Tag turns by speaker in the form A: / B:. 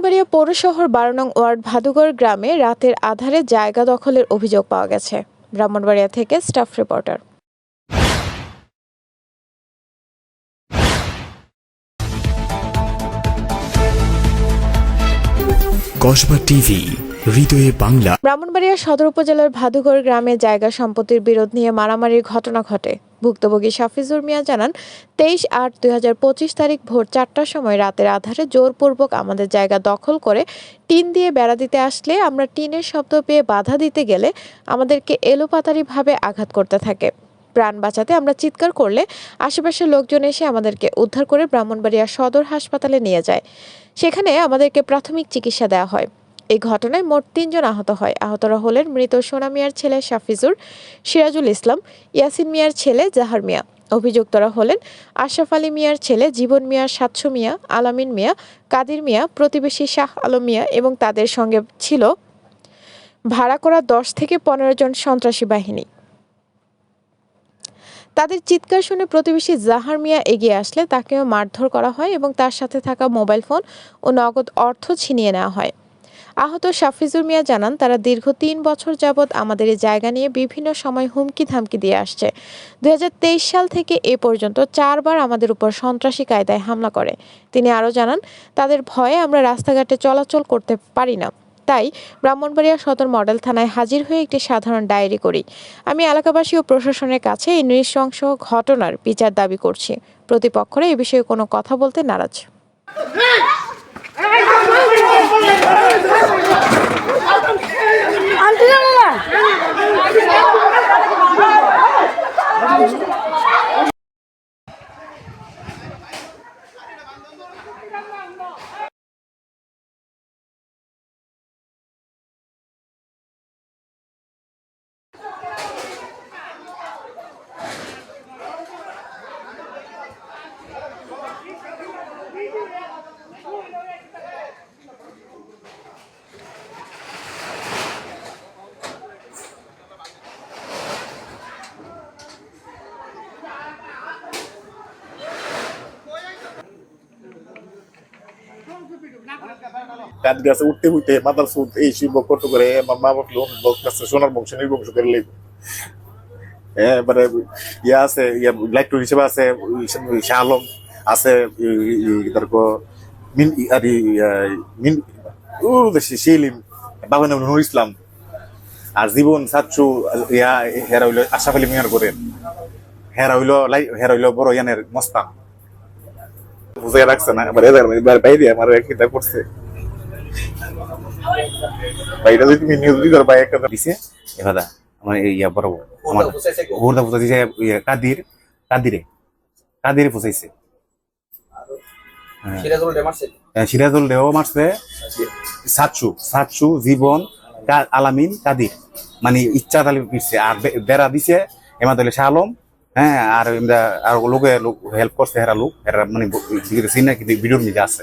A: ব্রাহ্মণবাড়িয়া পৌরশহর বারো নং ওয়ার্ড ভাদুগড় গ্রামে রাতের আধারে জায়গা দখলের অভিযোগ পাওয়া গেছে। ব্রাহ্মণবাড়িয়া থেকে স্টাফ রিপোর্টার।
B: কসবা টিভি হৃদয়ে বাংলা।
A: ব্রাহ্মণবাড়িয়া সদর উপজেলার ভাদুগড় গ্রামে জায়গা সম্পত্তির বিরোধ নিয়ে মারামারির ঘটনা ঘটে। ভুক্তভোগী শাফিজুর মিয়া জানান, তেইশ আট দুই তারিখ ভোর চারটার সময় রাতের আধারে জোরপূর্বক আমাদের জায়গা দখল করে টিন দিয়ে বেড়া দিতে আসলে আমরা টিনের শব্দ পেয়ে বাধা দিতে গেলে আমাদেরকে এলোপাতারিভাবে আঘাত করতে থাকে। প্রাণ বাঁচাতে আমরা চিৎকার করলে আশেপাশের লোকজন এসে আমাদেরকে উদ্ধার করে ব্রাহ্মণবাড়িয়া সদর হাসপাতালে নিয়ে যায়। সেখানে আমাদেরকে প্রাথমিক চিকিৎসা দেওয়া হয়। এই ঘটনায় মোট তিনজন আহত হয়। আহতরা হলেন মৃত সোনা মিয়ার ছেলে শাফিজুর, সিরাজুল ইসলাম, ইয়াসিন মিয়ার ছেলে জাহার মিয়া। অভিযুক্তরা হলেন আশরাফ আলী মিয়ার ছেলে জীবন মিয়া, সাতশো মিয়া, আলামিন মিয়া, কাদির মিয়া, প্রতিবেশী শাহ আলম মিয়া এবং তাদের সঙ্গে ছিল ভাড়া করা দশ থেকে পনেরো জন সন্ত্রাসী বাহিনী। তাদের চিৎকার শুনে প্রতিবেশী জাহার মিয়া এগিয়ে আসলে তাকেও মারধর করা হয় এবং তার সাথে থাকা মোবাইল ফোন ও নগদ অর্থ ছিনিয়ে নেওয়া হয়। আহত শাফিজুর মিয়া জানান, তারা দীর্ঘ তিন বছর যাবৎ আমাদের এই জায়গা নিয়ে বিভিন্ন সময় হুমকি ধামকি দিয়ে আসছে। দু হাজার তেইশ সাল থেকে এ পর্যন্ত চারবার আমাদের উপর সন্ত্রাসী কায়দায় হামলা করে। তিনি আরও জানান, তাদের ভয়ে আমরা রাস্তাঘাটে চলাচল করতে পারি না। তাই ব্রাহ্মণবাড়িয়া সদর মডেল থানায় হাজির হয়ে একটি সাধারণ ডায়েরি করি। আমি এলাকাবাসী ও প্রশাসনের কাছে এই নৃশংস ঘটনার বিচার দাবি করছি। প্রতিপক্ষরা এ বিষয়ে কোনো কথা বলতে নারাজ।
C: Hallelujah!
D: কাঠ গাছে উঠতে উঠতে মাথার সুদ এই শিব কত করে মা বাপ লোন সোনার বংশ নির্বংশ করে লেগে এবারে ইয়া আছে, ইয়া লাইট হিসেবে আছে শাহ আলম আছে তারপর মিন আর মিন ও বাবা নাম নুর ইসলাম। আর জীবন সাচ্চু, ইয়া, হেরা হইল আশাফ আলী মিয়ার করেন হেরা হইল লাই, হেরা হইল বড় ইয়ানের মস্তান। বুঝে রাখছে না, এবার এদের বাইরে আমার একটা করছে। যদি তুমি নিউজ দিতে ভাই একটা
E: দিছে? আমার ইয়া বড় আমার কাদির কাদিরে কাদিরে ফুসাইছে
F: সিরাজুল ডে মারছে।
E: হ্যাঁ, দেহ মারছে। সাতশু সাতশু জীবন আলামিন কাদির। মানে ইচ্ছা তালি পিছছে আর বেড়া দিছে এমা দলে শাহ আলম। হ্যাঁ আর এমদা আর লোকে হেল্প করছে হেরা লোক। হেরা মানে সিনা কিন্তু ভিডিওর মধ্যে আছে।